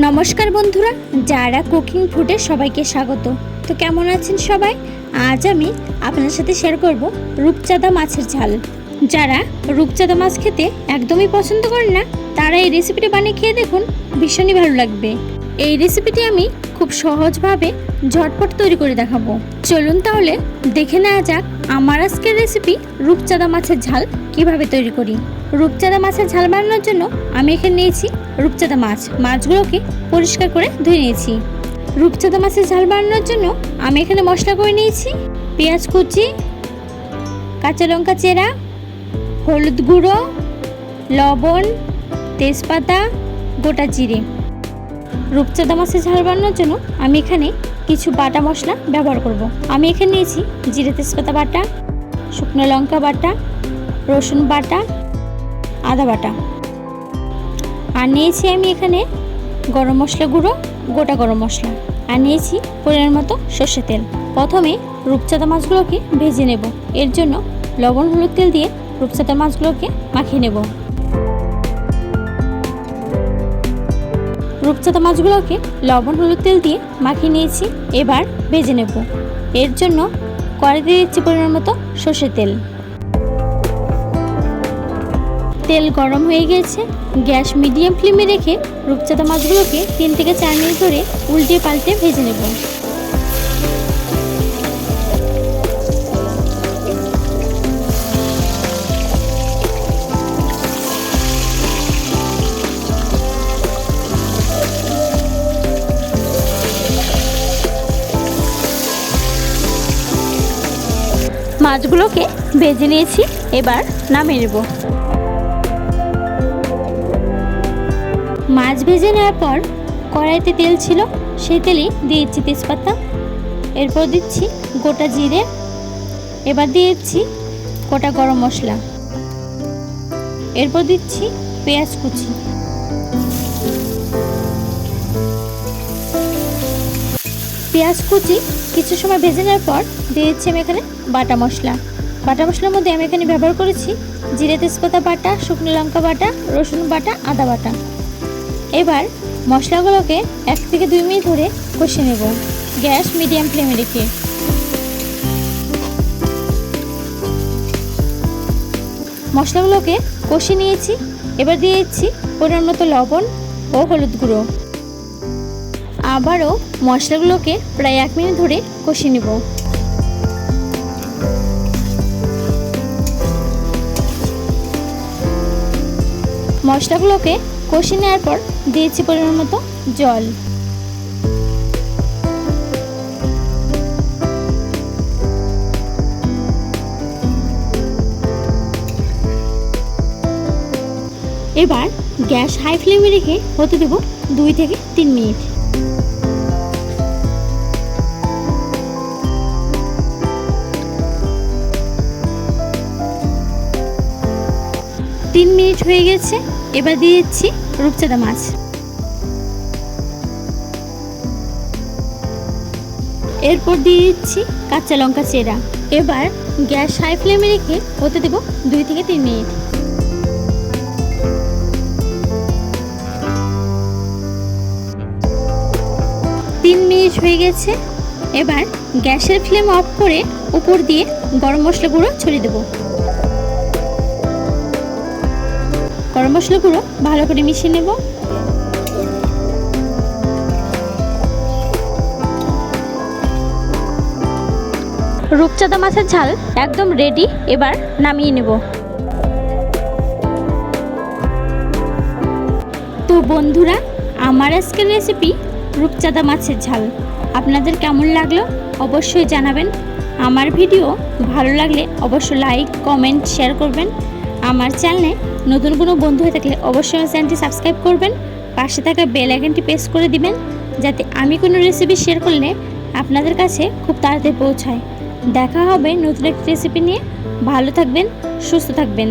নমস্কার বন্ধুরা, যারা কুকিং ফুডে সবাইকে স্বাগত। তো কেমন আছেন সবাই? আজ আমি আপনার সাথে শেয়ার করব রূপচাঁদা মাছের ঝাল। যারা রূপচাঁদা মাছ খেতে একদমই পছন্দ করেন না, তারা এই রেসিপিটি বানিয়ে খেয়ে দেখুন, ভীষণই ভালো লাগবে। এই রেসিপিটি আমি খুব সহজভাবে ঝটপট তৈরি করে দেখাবো। চলুন তাহলে দেখে নেওয়া যাক আমার আজকের রেসিপি রূপচাঁদা মাছের ঝাল কীভাবে তৈরি করি। রূপচাঁদা মাছের ঝাল বানানোর জন্য আমি এখানে নিয়েছি রূপচাঁদা মাছ। মাছগুলোকে পরিষ্কার করে ধুয়ে নিয়েছি। রূপচাঁদা মাছের ঝাল বানানোর জন্য আমি এখানে মশলা করে নিয়েছি পেঁয়াজ কুচি, কাঁচা লঙ্কা চেরা, হলুদ গুঁড়ো, লবণ, তেজপাতা, গোটা জিরে। রূপচাঁদা মাছের ঝাল বানানোর জন্য আমি এখানে কিছু বাটা মশলা ব্যবহার করব। আমি এখানে নিয়েছি জিরে তেজপাতা বাটা, শুকনো লঙ্কা বাটা, রসুন বাটা আদা বাটা। আর নিয়েছি আমি এখানে গরম মশলা গুঁড়ো, গোটা গরম মশলা। আর নিয়েছি পরিমাণ মতো সর্ষে তেল। প্রথমে রূপচাঁদা মাছগুলোকে ভেজে নেব। এর জন্য লবণ হলুদ তেল দিয়ে রূপচাঁদা মাছগুলোকে মাখিয়ে নেব। রূপচাঁদা মাছগুলোকে লবণ হলুদ তেল দিয়ে মাখিয়ে নিয়েছি। এবার ভেজে নেব। এর জন্য কড়াইতে দিচ্ছি পরিমাণ মতো সর্ষের তেল। তেল গরম হয়ে গেছে, গ্যাস মিডিয়াম ফ্লেমে রেখে রূপচাঁদা মাছগুলোকে তিন থেকে চার মিনিট ধরে উল্টে পাল্টে ভেজে নেব। মাছগুলোকে ভেজে নিয়েছি, এবার নামিয়ে নেব। মাছ ভেজে নেওয়ার পর কড়াইতে তেল ছিল, সেই তেলেই দিয়েছি তেজপাতা। এরপর দিচ্ছি গোটা জিরে। এবার দিয়েছি গোটা গরম মশলা। এরপর দিচ্ছি পেঁয়াজ কুচি। পেঁয়াজ কুচি কিছু সময় ভেজে নেওয়ার পর দিয়েছি আমি এখানে বাটা মশলা। বাটা মশলার মধ্যে আমি এখানে ব্যবহার করেছি জিরে তেজপাতা বাটা, শুকনো লঙ্কা বাটা, রসুন বাটা, আদা বাটা। এবার মশলাগুলোকে এক থেকে দুই মিনিট ধরে কষে নেব। গ্যাস মিডিয়াম ফ্লেমে রেখে। মশলাগুলোকে কষে নিয়েছি। এবার দিয়েছি পরিমাণ মতো লবণ ও হলুদ গুঁড়ো। আবারও মশলাগুলোকে প্রায় এক মিনিট ধরে কষে নেব। মশলাগুলোকে কষে নেওয়ার পর দিয়েছি পরিমাণ মতো জল। এবার গ্যাস হাই ফ্লেমে রেখে হতে দেব দুই থেকে তিন মিনিট। তিন মিনিট হয়ে গেছে। এবার দিয়ে দিচ্ছি রূপচাঁদা মাছ। এরপর দিয়ে দিচ্ছি কাঁচা লঙ্কা চেরা। এবার গ্যাস হাই ফ্লেমে রেখে হতে দেব দুই থেকে তিন মিনিট। তিন মিনিট হয়ে গেছে। এবার গ্যাসের ফ্লেম অফ করে উপর দিয়ে গরম মশলা গুঁড়ো ছড়িয়ে দেবো। গরম মশলা গুঁড়ো, ভালো করে মিশিয়ে নেব। রূপচাঁদা মাছের ঝাল একদম রেডি এবার নামিয়ে নেব। তো বন্ধুরা, আমার আজকের রেসিপি রূপচাঁদা মাছের ঝাল। আপনাদের কেমন লাগল অবশ্যই জানাবেন। আমার ভিডিও ভালো লাগলে অবশ্যই লাইক কমেন্ট শেয়ার করবেন। আমার চ্যানেলে নতুন কোনো বন্ধু হয়ে থাকলে অবশ্যই আমার চ্যানেলটি সাবস্ক্রাইব করবেন। পাশে থাকা বেল আইকনটি প্রেস করে দিবেন, যাতে আমি কোনো রেসিপি শেয়ার করলে আপনাদের কাছে খুব তাড়াতাড়ি পৌঁছায়। দেখা হবে নতুন একটি রেসিপি নিয়ে। ভালো থাকবেন, সুস্থ থাকবেন।